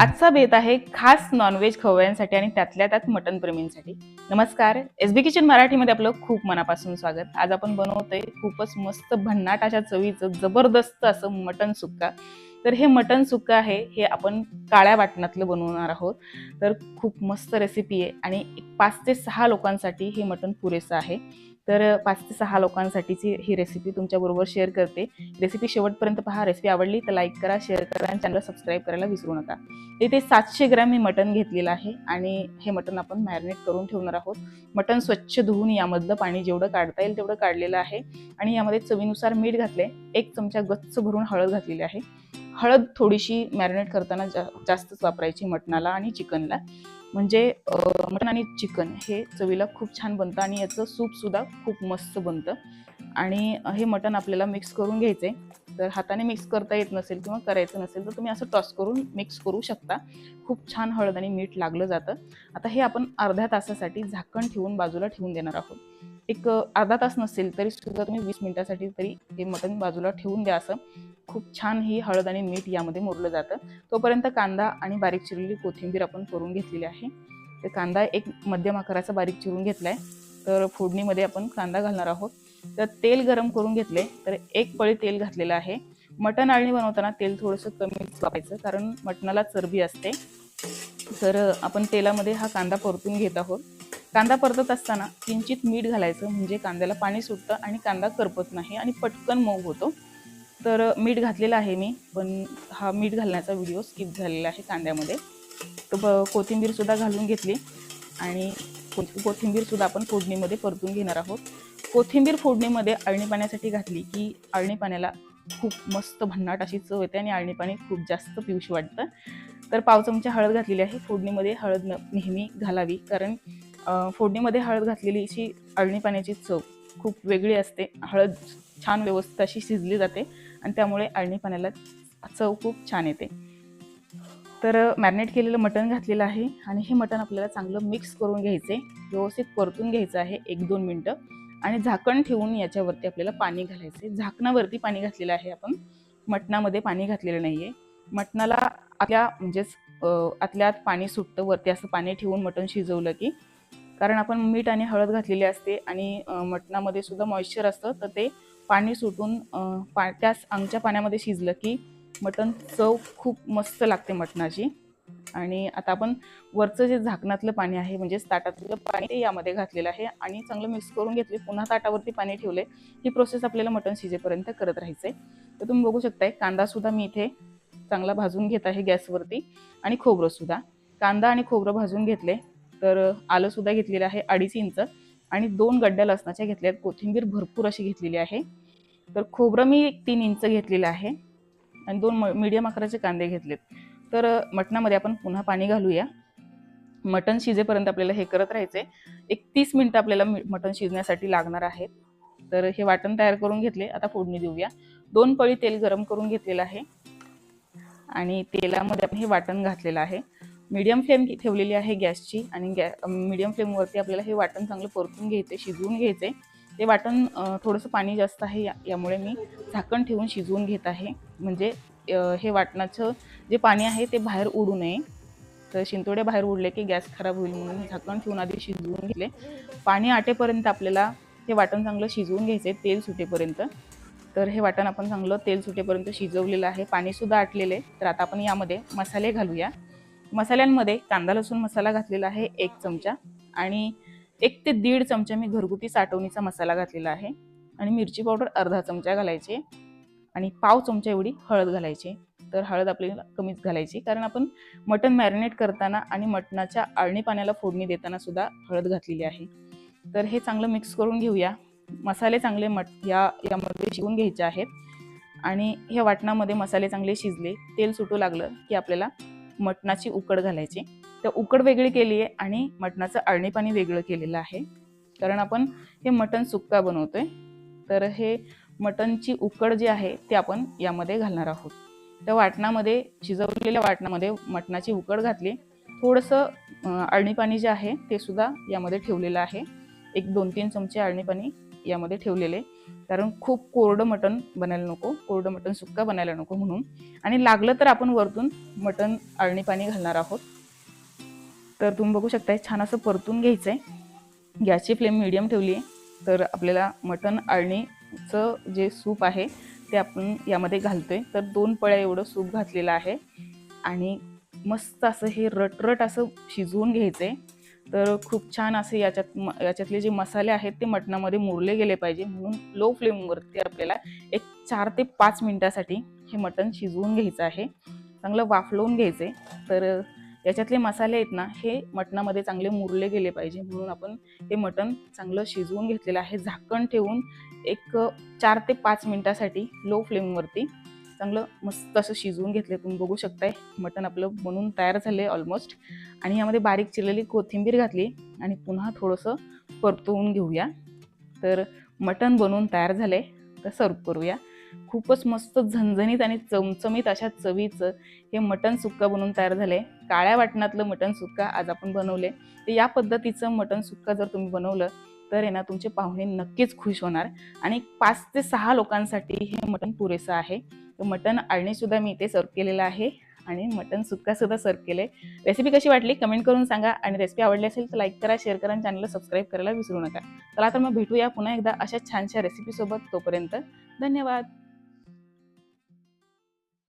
आजचा बेत आहे खास नॉनव्हेज खवयांसाठी आणि त्यातल्या त्यात मटन प्रेमींसाठी. नमस्कार एस बी किचन मराठीमध्ये आपलं खूप मनापासून स्वागत. आज आपण बनवतोय खूपच मस्त भन्नाट अशा चवीचं जबरदस्त असं मटन सुक्का. तर हे मटन सुक्का आहे हे आपण काळ्या वाटणातलं बनवणार आहोत. तर खूप मस्त रेसिपी आहे आणि पाच ते सहा लोकांसाठी हे मटन पुरेसं आहे. तर पाच ते सहा लोकांसाठीची ही रेसिपी तुमच्याबरोबर शेअर करते. रेसिपी शेवटपर्यंत पहा रेसिपी आवडली तर लाईक करा शेअर करा आणि चॅनल सबस्क्राईब करायला विसरू नका. इथे सातशे ग्रॅम मी मटण घेतलेलं आहे आणि हे मटण आपण मॅरिनेट करून ठेवणार आहोत. मटण स्वच्छ धुवून यामधलं पाणी जेवढं काढता येईल तेवढं काढलेलं आहे आणि यामध्ये चवीनुसार मीठ घातले एक चमचा गच्च भरून हळद घातलेली आहे. हळद थोडीशी मॅरिनेट करताना जा जास्तच वापरायची मटणाला आणि चिकनला म्हणजे मटण आणि चिकन हे चवीला खूप छान बनतं आणि याचं सूपसुद्धा खूप मस्त बनतं. आणि हे मटण आपल्याला मिक्स करून घ्यायचे तर हाताने मिक्स करता येत नसेल किंवा करायचं नसेल तर तुम्ही असं टॉस करून मिक्स करू शकता. खूप छान हळद आणि मीठ लागलं जातं. आता हे आपण अर्ध्या तासासाठी झाकण ठेवून बाजूला ठेवून देणार आहोत. एक अर्धा तास नसेल तरी सुद्धा तुम्ही वीस मिनिटासाठी तरी हे मटण बाजूला ठेवून द्या असं. खूप छान ही हळद आणि मीठ यामध्ये मुरलं जातं. तोपर्यंत कांदा आणि बारीक चिरलेली कोथिंबीर आपण करून घेतलेली आहे. तर कांदा एक मध्यम आकाराचा बारीक चिरून घेतलाय. तर फोडणीमध्ये आपण कांदा घालणार आहोत. तर तेल गरम करून घेतले तर एक पळी तेल घातलेलं आहे. मटण आळणी बनवताना तेल थोडंसं कमी वापरायचं कारण मटणाला चरबी असते. तर आपण तेलामध्ये हा कांदा परतून घेत आहोत. कांदा परतत असताना किंचित मीठ घालायचं म्हणजे कांद्याला पाणी सुटतं आणि कांदा करपत नाही आणि पटकन मऊ होतो. तर मीठ घातलेलं आहे मी पण हा मीठ घालण्याचा व्हिडिओ स्किप झालेला आहे कांद्यामध्ये. तर ब- कोथिंबीरसुद्धा घालून घेतली आणि कोथिंबीरसुद्धा आपण फोडणीमध्ये परतून घेणार आहोत. कोथिंबीर फोडणीमध्ये अळणी पाण्यासाठी घातली की अळणी पाण्याला खूप मस्त भन्नाट अशी चव येते आणि अळणी पाणी खूप जास्त पिऊशी वाटतं. तर पाव चमचा हळद घातलेली आहे. फोडणीमध्ये हळद न- नेहमी घालावी कारण फोडणीमध्ये हळद घातलेली अशी अळणी पाण्याची चव खूप वेगळी असते. हळद छान व्यवस्थित अशी शिजली जाते. आणि त्यामुळे अळणी पाण्याला चव खूप छान येते. तर मॅरिनेट केलेलं मटण घातलेलं आहे आणि हे मटण आपल्याला चांगलं मिक्स करून घ्यायचे व्यवस्थित परतून घ्यायचं आहे एक दोन मिनटं आणि झाकण ठेवून याच्यावरती आपल्याला पाणी घालायचे. झाकणावरती पाणी घातलेलं आहे आपण मटणामध्ये पाणी घातलेलं नाही आहे मटणाला आपल्या म्हणजेच आतल्यात आतल्या आत पाणी सुटतं वरती असं पाणी ठेवून मटण शिजवलं की कारण आपण मीठ आणि हळद घातलेली असते आणि मटणामध्ये सुद्धा मॉइश्चर असतं तर ते पाणी सुटून पा त्याच अंगच्या पाण्यामध्ये शिजलं की मटण चव खूप मस्त लागते मटणाची. आणि आता आपण वरचं जे झाकणातलं पाणी आहे म्हणजेच ताटातलं पाणी ते यामध्ये घातलेलं आहे. आणि चांगलं मिक्स करून घेतले पुन्हा ताटावरती पाणी ठेवले ही प्रोसेस आपल्याला मटण शिजेपर्यंत करत राहायचंय. तर तुम्ही बघू शकताय कांदासुद्धा मी इथे चांगला भाजून घेत आहे गॅसवरती. आणि खोबरंसुद्धा कांदा आणि खोबरं भाजून घेतले तर आलंसुद्धा घेतलेलं आहे अडीच इंच. आणि दोन गड्ड्या लसणाच्या घेतल्या आहेत. कोथिंबीर भरपूर अशी घेतलेली आहे. तर खोबरं मी तीन इंच घेतलेलं आहे. आणि दोन मीडियम आकाराचे कांदे घेतलेत. तर मटणामध्ये आपण पुन्हा पाणी घालूया. मटण शिजेपर्यंत आपल्याला हे करत राहायचे एक तीस मिनटं आपल्याला मटण शिजण्यासाठी लागणार आहेत तर हे वाटण तयार करून घेतले. आता फोडणी देऊया. दोन पळी तेल गरम करून घेतलेलं आहे. आणि तेलामध्ये आपण हे वाटण घातलेलं आहे. मीडियम फ्लेम ठेवलेली आहे गॅसची आणि गॅ मीडियम फ्लेमवरती आपल्याला हे वाटण चांगलं परतून घ्यायचे शिजवून घ्यायचे ते वाटण थोडंसं पाणी जास्त आहे या यामुळे मी झाकण ठेवून शिजवून घेत आहे. म्हणजे हे वाटणाचं जे पाणी आहे ते बाहेर उडू नये. तर शिंतोडे बाहेर उडले की गॅस खराब होईल म्हणून झाकण ठेवून आधी शिजवून घेतले. पाणी आटेपर्यंत आपल्याला हे वाटण चांगलं शिजवून घ्यायचे तेल सुटेपर्यंत. तर हे वाटण आपण चांगलं तेल सुटेपर्यंत शिजवलेलं आहे. पाणीसुद्धा आटलेलं आहे. तर आता आपण यामध्ये मसाले घालूया. मसाल्यांमध्ये कांदा लसूण मसाला घातलेला आहे एक चमचा आणि एक ते दीड चमचा मी घरगुती साठवणीचा मसाला घातलेला आहे आणि मिरची पावडर अर्धा चमचा घालायचे आणि पाव चमचा एवढी हळद घालायची. तर हळद आपल्याला कमीच घालायची. कारण आपण मटण मॅरिनेट करताना आणि मटणाच्या आळणी पाण्याला फोडणी देताना सुद्धा हळद घातलेली आहे. तर हे चांगलं मिक्स करून घेऊया. मसाले चांगले मट या यामध्ये शिवून घ्यायचे आहेत आणि ह्या वाटणामध्ये मसाले चांगले शिजले तेल सुटू लागलं की आपल्याला मटणाची उकड घालायची. तर उकड वेगळी केली आहे आणि मटणाचं अळणी पाणी वेगळं केलेलं आहे. कारण आपण हे मटण सुक्का बनवतोय. तर हे मटणची उकड जी आहे ते आपण यामध्ये घालणार आहोत. त्या वाटणामध्ये शिजवलेल्या वाटणामध्ये मटणाची उकड घातली. थोडंसं अं, अळणी पाणी जे आहे ते सुद्धा यामध्ये ठेवलेलं आहे. एक दोन तीन चमचे आळणी पाणी यामध्ये ठेवलेले. कारण खूप कोरडं मटण बनायला नको कोरडं मटण सुक्का बनायला नको म्हणून. आणि लागलं तर आपण वरतून मटण आळणी पाणी घालणार आहोत. तर तुम्ही बघू शकताय छान असं परतून घ्यायचं आहे गॅसची फ्लेम मिडियम ठेवली आहे. तर आपल्याला मटण आळणीचं जे सूप आहे ते आपण यामध्ये घालतो आहे तर दोन पळ्या एवढं सूप घातलेलं आहे. आणि मस्त असं हे रटरट असं शिजवून घ्यायचं आहे तर खूप छान असे याच्यात म याच्यातले जे मसाले आहेत ते मटणामध्ये मुरले गेले पाहिजे. म्हणून लो फ्लेमवरती आपल्याला एक चार ते पाच मिनटासाठी हे मटण शिजवून घ्यायचं आहे. चांगलं वाफलवून घ्यायचं. आहे तर याच्यातले मसाले आहेत ना हे मटणामध्ये चांगले मुरले गेले पाहिजे. म्हणून आपण हे मटण चांगलं शिजवून घेतलेलं आहे. झाकण ठेवून एक चार ते पाच मिनटासाठी लो फ्लेमवरती चांगलं मस्त असं शिजवून घेतलं तुम्ही बघू शकताय. मटण आपलं बनवून तयार झालं आहे ऑलमोस्ट आणि यामध्ये बारीक चिरलेली कोथिंबीर घातली आणि पुन्हा थोडंसं परतवून घेऊया. तर मटण बनवून तयार झाले तर सर्व करूया. खूपच मस्त झणझणीत आणि चमचमीत अशा चवीचं हे मटण सुक्का बनवून तयार झाले काळ्या वाटणातलं मटण सुक्का आज आपण बनवले तर या पद्धतीचं मटण सुक्का जर तुम्ही बनवलं तर आहे ना तुमचे पाहुणे नक्कीच खुश होणार. आणि पाच ते सहा लोकांसाठी हे मटण पुरेसं आहे. तर मटण आळणीसुद्धा मी इथे सर्व केलेलं आहे. आणि मटण सुक्कासुद्धा सर्व केले रेसिपी कशी वाटली? कमेंट करून सांगा. आणि रेसिपी आवडली असेल तर लाईक करा शेअर करा आणि चॅनलला सबस्क्राईब करायला विसरू नका. चला तर मग भेटूया पुन्हा एकदा अशा छानशा रेसिपीसोबत तोपर्यंत. धन्यवाद.